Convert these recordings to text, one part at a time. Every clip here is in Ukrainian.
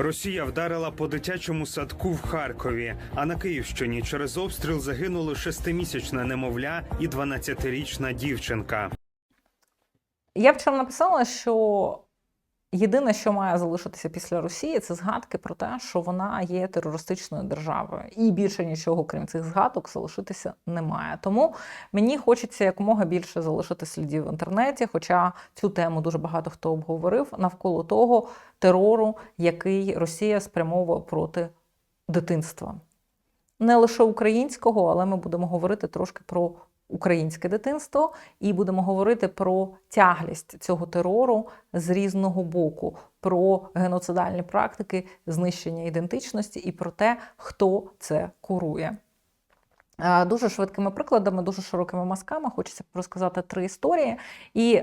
Росія вдарила по дитячому садку в Харкові. А на Київщині через обстріл загинули шестимісячна немовля і 12-річна дівчинка. Я вчора написала, що єдине, що має залишитися після Росії, це згадки про те, що вона є терористичною державою. І більше нічого, крім цих згадок, залишитися не має. Тому мені хочеться якомога більше залишити слідів в інтернеті, хоча цю тему дуже багато хто обговорив навколо того терору, який Росія спрямовує проти дитинства. Не лише українського, але ми будемо говорити трошки про українське дитинство і будемо говорити про тяглість цього терору з різного боку, про геноцидальні практики, знищення ідентичності і про те, хто це курує. Е, Дуже швидкими прикладами, дуже широкими мазками хочеться розказати три історії. І е,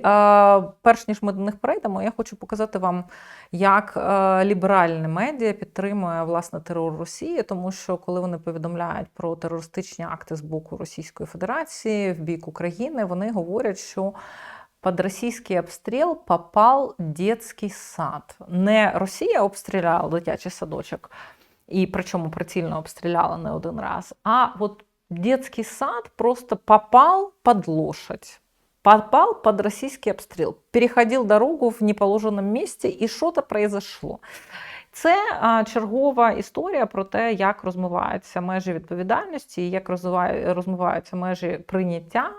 перш ніж ми до них перейдемо, я хочу показати вам, як е, ліберальне медіа підтримує власне терор Росії, тому що коли вони повідомляють про терористичні акти з боку Російської Федерації в бік України, вони говорять, що під російський обстріл попав дитячий сад. Не Росія обстріляла дитячий садочок, і причому прицільно обстріляла не один раз, а от детский сад просто попал под лошадь. Попал под российский обстрел, переходил дорогу в неположенном месте, и что-то произошло. Це чергова історія про те, як розмиваються межі відповідальності, як розмиваються межі прийняття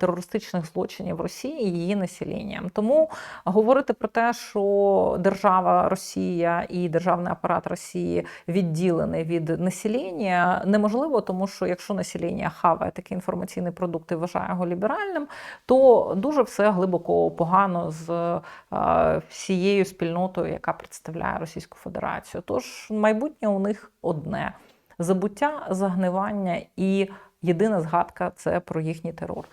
терористичних злочинів Росії і її населенням. Тому говорити про те, що держава Росія і державний апарат Росії відділений від населення, неможливо, тому що якщо населення хаває такий інформаційний продукт і вважає його ліберальним, то дуже все глибоко погано з всією спільнотою, яка представляє Російську Федерацію. Тож майбутнє у них одне: забуття, загнивання і єдина згадка це про їхній терор.